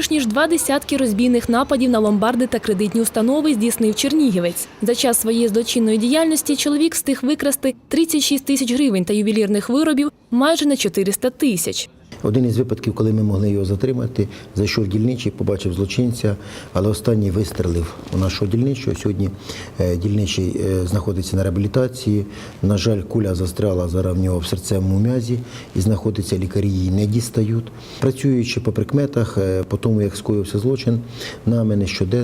Більш ніж два десятки розбійних нападів на ломбарди та кредитні установи здійснив Чернігівець. За час своєї злочинної діяльності чоловік встиг викрасти 36 тисяч гривень та ювелірних виробів майже на 400 тисяч. Один із випадків, коли ми могли його затримати, зайшов дільничий, побачив злочинця, але останній вистрелив у нашого дільничого. Сьогодні е, дільничий е, знаходиться на реабілітації. На жаль, куля застряла зараз в нього в серцевому м'язі і знаходиться лікарі її не дістають. Працюючи по прикметах, е, по тому як скоївся злочин, нами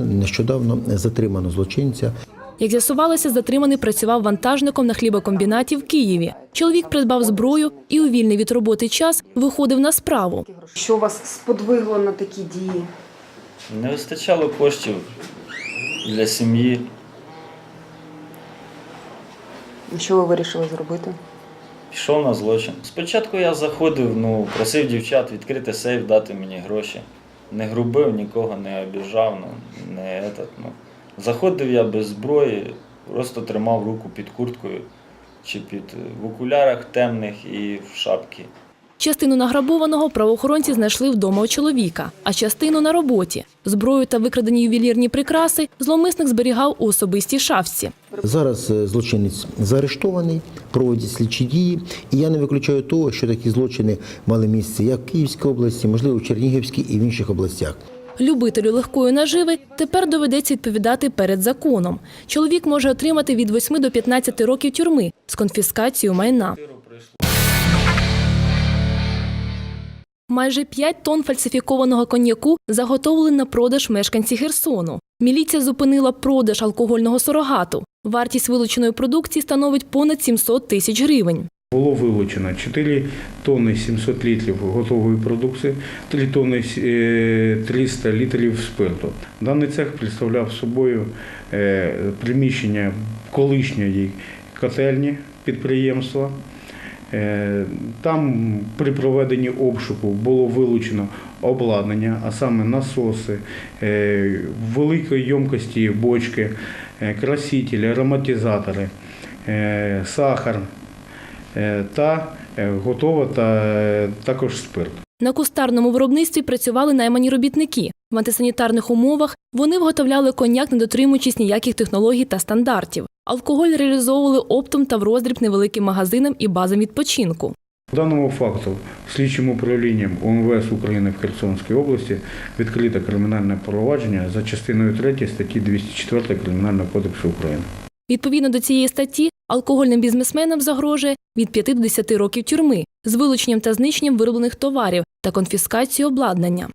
нещодавно затримано злочинця. Як з'ясувалося, затриманий працював вантажником на хлібокомбінаті в Києві. Чоловік придбав зброю і у вільний від роботи час виходив на справу. Що вас сподвигло на такі дії? Не вистачало коштів для сім'ї. Що ви вирішили зробити? Пішов на злочин. Спочатку я заходив, ну, просив дівчат відкрити сейф, дати мені гроші. Не грубив, нікого не обіжав, ну, не этот, ну. Заходив я без зброї, просто тримав руку під курткою чи під в окулярах темних і в шапці. Частину награбованого правоохоронці знайшли вдома у чоловіка, а частину на роботі. Зброю та викрадені ювелірні прикраси зловмисник зберігав у особистій шафці. Зараз е, злочинець заарештований, проводять слідчі дії, і я не виключаю того, що такі злочини мали місце як в Київській області, можливо, в Чернігівській і в інших областях. Любителю легкої наживи тепер доведеться відповідати перед законом. Чоловік може отримати від 8 до 15 років тюрми з конфіскацією майна. Майже 5 тонн фальсифікованого коньяку заготовили на продаж мешканці Херсону. Міліція зупинила продаж алкогольного сурогату. Вартість вилученої продукції становить понад 700 тисяч гривень. Було вилучено 4 тонни 700 літрів готової продукції, 3 тонни е, 300 літрів спирту. Даний цех представляв собою е, приміщення колишньої котельні підприємства. Е, Там при проведенні обшуку було вилучено обладнання, а саме насоси, е, великої ємкості бочки, е, красителі, ароматизатори, е, сахар е, та е, готова та е, також спирт. На кустарному виробництві працювали наймані робітники. В антисанітарних умовах вони виготовляли коньяк, не дотримуючись ніяких технологій та стандартів. Алкоголь реалізовували оптом та в роздріб невеликим магазинам і базам відпочинку. По даному факту слідчим управлінням УМВС України в Херсонській області відкрите кримінальне провадження за частиною 3 статті 204 Кримінального кодексу України. Відповідно до цієї статті, алкогольним бізнесменам загрожує від 5 до 10 років тюрми з вилученням та знищенням вироблених товарів та конфіскацією обладнання.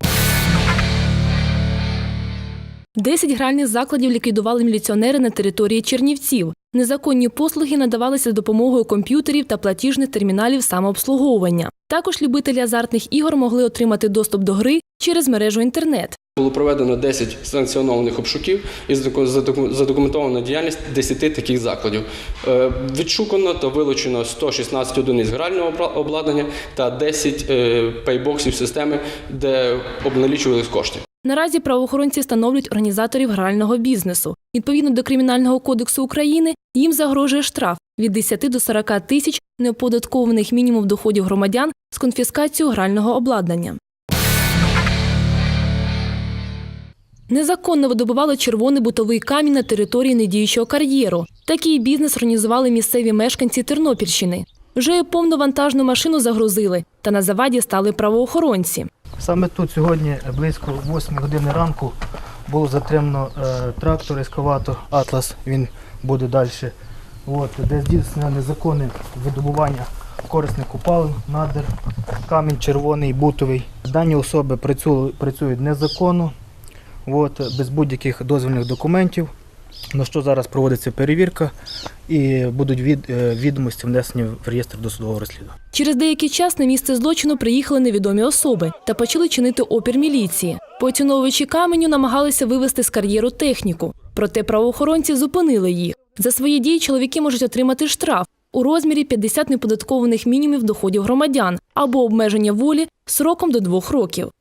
Десять гральних закладів ліквідували міліціонери на території Чернівців. Незаконні послуги надавалися з допомогою комп'ютерів та платіжних терміналів самообслуговування. Також любителі азартних ігор могли отримати доступ до гри через мережу інтернет. Було проведено 10 санкціонованих обшуків і задоку- задоку- діяльність 10 таких закладів. Е, Відшукано та вилучено 116 одиниць грального обладнання та 10 е, пейбоксів системи, де обналічувались кошти. Наразі правоохоронці встановлюють організаторів грального бізнесу. Відповідно до Кримінального кодексу України їм загрожує штраф від 10 до 40 тисяч неоподаткованих мінімум доходів громадян з конфіскацією грального обладнання. Незаконно видобували червоний бутовий камінь на території недіючого кар'єру. Такий бізнес організували місцеві мешканці Тернопільщини. Вже й повну вантажну машину загрузили, та на заваді стали правоохоронці. Саме тут сьогодні близько 8 години ранку було затримано е, трактор ескаватор Атлас. Він буде далі. От, де здійснено незаконне видобування корисних купалин, надр, камінь червоний, бутовий. Дані особи працюють незаконно, от, без будь-яких дозвільних документів. На що зараз проводиться перевірка і будуть від, е, відомості внесені в реєстр досудового розслідування. Через деякий час на місце злочину приїхали невідомі особи та почали чинити опір міліції. Поціновувачі каменю намагалися вивезти з кар'єру техніку. Проте правоохоронці зупинили їх. За свої дії чоловіки можуть отримати штраф у розмірі 50 неподаткованих мінімумів доходів громадян або обмеження волі сроком до двох років.